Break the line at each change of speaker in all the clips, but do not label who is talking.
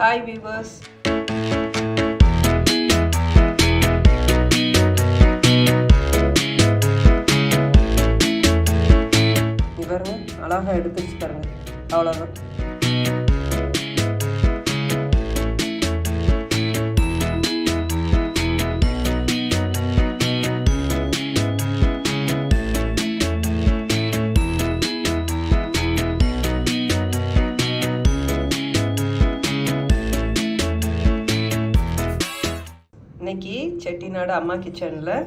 Hi viewers இவரும் அழகாக எடுத்துச்சு பாருங்க அவ்வளோதான் செட்டிநாடு அம்மா கிச்சனில்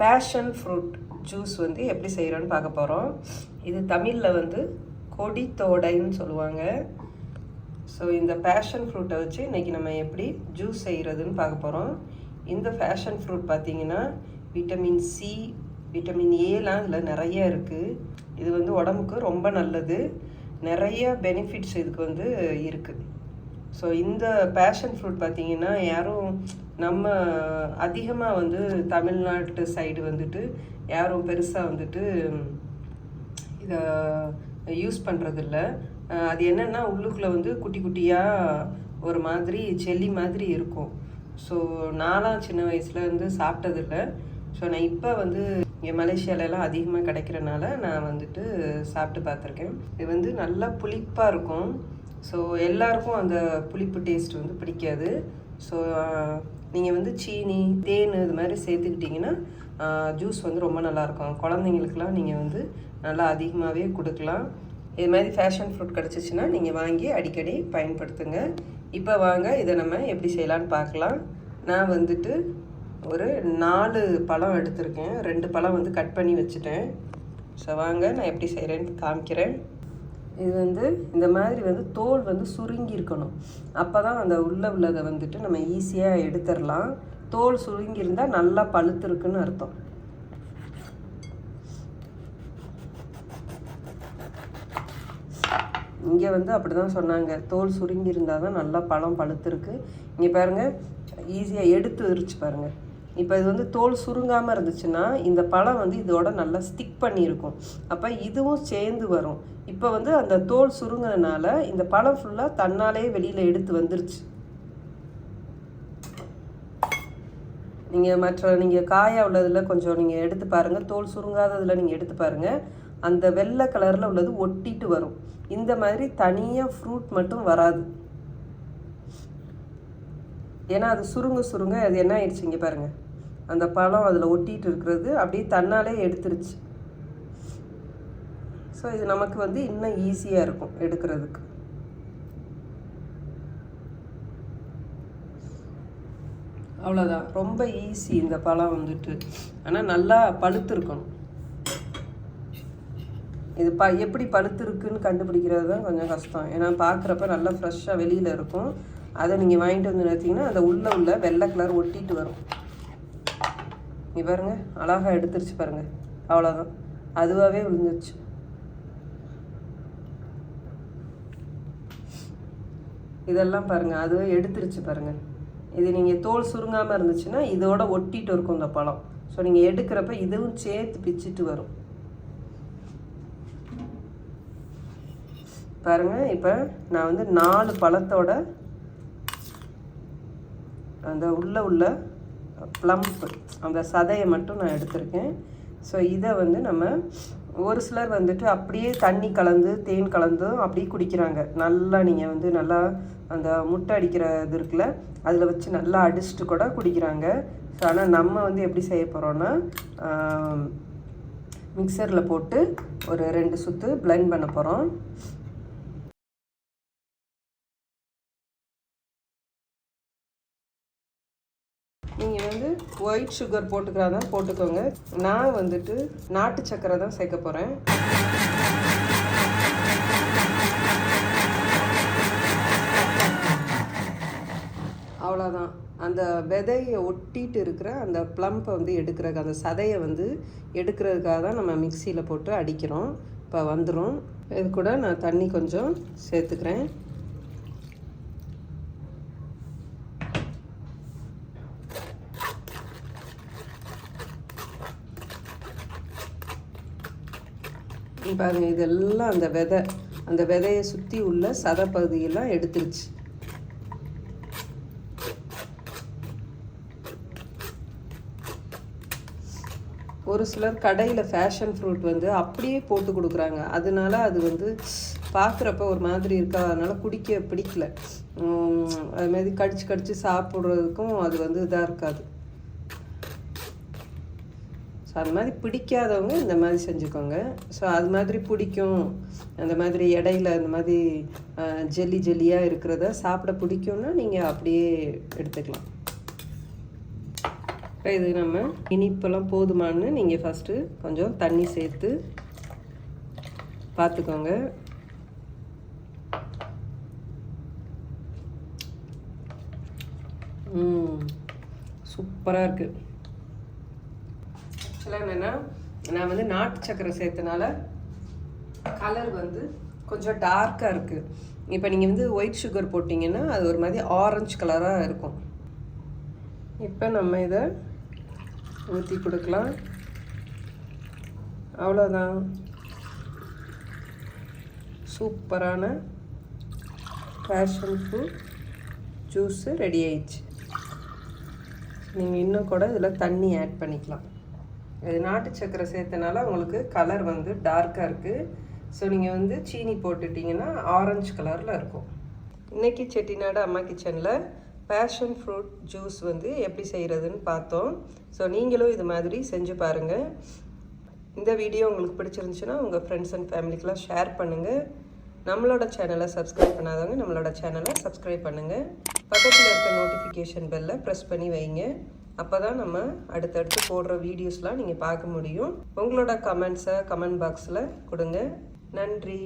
பேஷன் ஃப்ரூட் ஜூஸ் வந்து எப்படி செய்கிறோன்னு பார்க்க போகிறோம் இது தமிழில் வந்து கொடித்தோடைன்னு சொல்லுவாங்க. ஸோ இந்த பேஷன் ஃப்ரூட்டை வச்சு இன்றைக்கி நம்ம எப்படி ஜூஸ் செய்கிறதுன்னு பார்க்க போகிறோம் இந்த ஃபேஷன் ஃப்ரூட் பார்த்தீங்கன்னா விட்டமின் சி விட்டமின் ஏலாம் இதில் நிறைய இருக்குது இது வந்து உடம்புக்கு ரொம்ப நல்லது. நிறைய பெனிஃபிட்ஸ் இதுக்கு வந்து இருக்குது ஸோ இந்த பேஷன் ஃப்ரூட் பார்த்தீங்கன்னா யாரும் நம்ம அதிகமாக வந்து தமிழ்நாட்டு சைடு வந்துட்டு யாரும் பெருசாக வந்துட்டு இதை யூஸ் பண்ணுறதில்ல அது என்னென்னா உள்ளுக்குள்ளே வந்து குட்டி குட்டியாக ஒரு மாதிரி செல்லி மாதிரி இருக்கும். ஸோ நான்லாம் சின்ன வயசுலேருந்து சாப்பிட்டதில்ல. ஸோ நான் இப்போ வந்து இங்கே மலேசியாலலாம் அதிகமாக கிடைக்கிறனால நான் வந்துட்டு சாப்பிட்டு பார்த்துருக்கேன். இது வந்து நல்லா புளிப்பாக இருக்கும். ஸோ எல்லாருக்கும் அந்த புளிப்பு டேஸ்ட் வந்து பிடிக்காது. ஸோ uh, நீங்கள் வந்து சீனி தேன் இது மாதிரி சேர்த்துக்கிட்டிங்கன்னா ஜூஸ் uh, வந்து ரொம்ப நல்லாயிருக்கும். குழந்தைங்களுக்குலாம் நீங்கள் வந்து நல்லா அதிகமாகவே கொடுக்கலாம். இது மாதிரி ஃபேஷன் ஃப்ரூட் கிடச்சிச்சின்னா நீங்கள் வாங்கி அடிக்கடி பயன்படுத்துங்க. இப்போ வாங்க இதை நம்ம எப்படி செய்யலான்னு பார்க்கலாம். நான் வந்துட்டு ஒரு நாலு பழம் எடுத்திருக்கேன். ரெண்டு பழம் வந்து கட் பண்ணி வச்சுட்டேன். ஸோ வாங்க நான் எப்படி செய்கிறேன்னு காமிக்கிறேன். இது வந்து இந்த மாதிரி வந்து தோல் வந்து சுருங்கி இருக்கணும் அப்போ தான் அந்த உள்ள உள்ளதை வந்துட்டு நம்ம ஈஸியாக எடுத்துடலாம். தோல் சுருங்கி இருந்தால் நல்லா பழுத்துருக்குன்னு அர்த்தம். இங்கே வந்து அப்படி தான் சொன்னாங்க. தோல் சுருங்கி இருந்தால் தான் நல்லா பழம் பழுத்துருக்கு. இங்கே பாருங்கள் ஈஸியாக எடுத்து விரிச்சு பாருங்கள் இப்போ இது வந்து தோல் சுருங்காமல் இருந்துச்சுன்னா இந்த பழம் வந்து இதோட நல்லா ஸ்டிக் பண்ணியிருக்கும். அப்போ இதுவும் சேர்ந்து வரும். இப்போ வந்து அந்த தோல் சுருங்கினால இந்த பழம் ஃபுல்லாக தன்னாலே வெளியில் எடுத்து வந்துருச்சு. நீங்கள் மற்ற நீங்கள் காயா உள்ளதில் கொஞ்சம் நீங்கள் எடுத்து பாருங்கள் தோல் சுருங்காததில் நீங்கள் எடுத்து பாருங்கள் அந்த வெள்ளை கலரில் உள்ளது ஒட்டிட்டு வரும். இந்த மாதிரி தனியாக ஃப்ரூட் மட்டும் வராது. ஏன்னா அது சுருங்க சுருங்க அது என்ன ஆயிடுச்சு இங்கே பாருங்கள் அந்த பழம் அதில் ஒட்டிகிட்டு இருக்கிறது அப்படியே தன்னாலே எடுத்துருச்சு. ஸோ இது நமக்கு வந்து இன்னும் ஈஸியாக இருக்கும் எடுக்கிறதுக்கு. அவ்வளோதான் ரொம்ப ஈஸி இந்த பழம் வந்துட்டு. ஆனால் நல்லா பழுத்துருக்கணும். இது ப எப்படி பழுத்துருக்குன்னு கண்டுபிடிக்கிறது தான் கொஞ்சம் கஷ்டம். ஏன்னா பார்க்குறப்ப நல்லா ஃப்ரெஷ்ஷாக வெளியில் இருக்கும். அதை நீங்கள் வாங்கிட்டு வந்து நிறுத்திங்கன்னா அந்த உள்ளே உள்ள வெள்ளை கலர் ஒட்டிட்டு வரும். நீ பாருங்கள் அழகாக எடுத்துருச்சு பாருங்கள் அவ்வளோதான் அதுவாகவே விழுந்துருச்சு. இதெல்லாம் பாருங்கள் அதுவே எடுத்துருச்சு பாருங்கள் இது நீங்கள் தோல் சுருங்காமல் இருந்துச்சுன்னா இதோட ஒட்டிட்டு இருக்கும் இந்த பழம். ஸோ நீங்கள் எடுக்கிறப்ப இதுவும் சேர்த்து பிச்சுட்டு வரும். பாருங்க இப்போ நான் வந்து நாலு பழத்தோட அந்த உள்ளே உள்ள ப்ளம்ப் அந்த சதையை மட்டும் நான் எடுத்திருக்கேன். ஸோ இதை வந்து நம்ம ஒரு சிலர் வந்துட்டு அப்படியே தண்ணி கலந்து தேன் கலந்து அப்படியே குடிக்கிறாங்க. நல்லா நீங்கள் வந்து நல்லா அந்த முட்டை அடிக்கிற இது இருக்குல்ல அதில் வச்சு நல்லா அடிச்சுட்டு கூட குடிக்கிறாங்க. ஸோ ஆனால் நம்ம வந்து எப்படி செய்ய போகிறோன்னா மிக்சரில் போட்டு ஒரு ரெண்டு சுற்று பிளெண்ட் பண்ண போகிறோம் நீங்கள் வந்து ஒயிட் சுகர் போட்டுக்கிறதா போட்டுக்கோங்க. நான் வந்துட்டு நாட்டு சக்கரை தான் சேர்க்க போகிறேன் அவ்வளோதான் அந்த விதையை ஒட்டிட்டு இருக்கிற அந்த ப்ளம்பை வந்து எடுக்கிறதுக்கு அந்த சதையை வந்து எடுக்கிறதுக்காக தான் நம்ம மிக்சியில் போட்டு அடிக்கிறோம். இப்போ வந்துடும் இது கூட நான் தண்ணி கொஞ்சம் சேர்த்துக்கிறேன். பாருங்கள் இதெல்லாம் அந்த விதை அந்த விதையை சுற்றி உள்ள சத பகுதியெல்லாம் எடுத்துருச்சு. ஒரு சிலர் கடையில் ஃபேஷன் ஃப்ரூட் வந்து அப்படியே போட்டு கொடுக்குறாங்க. அதனால அது வந்து பார்க்குறப்ப ஒரு மாதிரி இருக்கா. அதனால் குடிக்க பிடிக்கல. அதுமாரி கடிச்சு கடிச்சு சாப்பிட்றதுக்கும் அது வந்து இதாக இருக்காது. ஸோ அது மாதிரி பிடிக்காதவங்க இந்த மாதிரி செஞ்சுக்கோங்க. ஸோ அது மாதிரி பிடிக்கும். அந்த மாதிரி இடையில அந்த மாதிரி ஜெல்லி ஜெல்லியாக இருக்கிறத சாப்பிட பிடிக்கும்னா நீங்கள் அப்படியே எடுத்துக்கலாம். இப்போ இது நம்ம இனிப்பெல்லாம் போதுமான்னு நீங்கள் ஃபஸ்ட்டு கொஞ்சம் தண்ணி சேர்த்து பார்த்துக்கோங்க. சூப்பராக இருக்குது ஆக்சுவலாக என்னென்னா நான் வந்து நாட்டு சக்கரை சேர்த்தனால கலர் வந்து கொஞ்சம் டார்க்காக இருக்குது இப்போ நீங்கள் வந்து ஒயிட் சுகர் போட்டிங்கன்னா அது ஒரு மாதிரி ஆரஞ்சு கலராக இருக்கும். இப்போ நம்ம இதை ஊற்றி கொடுக்கலாம். அவ்வளோதான் சூப்பரான பேஷன் ஃப்ரூட் ஜூஸு ரெடி ஆயிடுச்சு. நீங்கள் இன்னும் கூட இதில் தண்ணி ஆட் பண்ணிக்கலாம். இது நாட்டு சக்கரை சேர்த்தனால உங்களுக்கு கலர் வந்து டார்க்காக இருக்குது ஸோ நீங்கள் வந்து சீனி போட்டுட்டிங்கன்னா ஆரஞ்சு கலரில் இருக்கும். இன்றைக்கி செட்டிநாடு அம்மா கிச்சனில் பேஷன் ஃப்ரூட் ஜூஸ் வந்து எப்படி செய்கிறதுன்னு பார்த்தோம். ஸோ நீங்களும் இது மாதிரி செஞ்சு பாருங்கள் இந்த வீடியோ உங்களுக்கு பிடிச்சிருந்துச்சுன்னா உங்கள் ஃப்ரெண்ட்ஸ் அண்ட் ஃபேமிலிக்கெலாம் ஷேர் பண்ணுங்கள் நம்மளோட சேனலை சப்ஸ்கிரைப் பண்ணாதவங்க நம்மளோட சேனலை சப்ஸ்கிரைப் பண்ணுங்கள் பக்கத்தில் இருக்க நோட்டிஃபிகேஷன் பெல்லை ப்ரெஸ் பண்ணி வைங்க. அப்போ தான் நம்ம அடுத்தடுத்து போடுற வீடியோஸ்லாம் நீங்கள் பார்க்க முடியும். உங்களோட கமெண்ட்ஸை கமெண்ட் பாக்ஸில் கொடுங்க. நன்றி.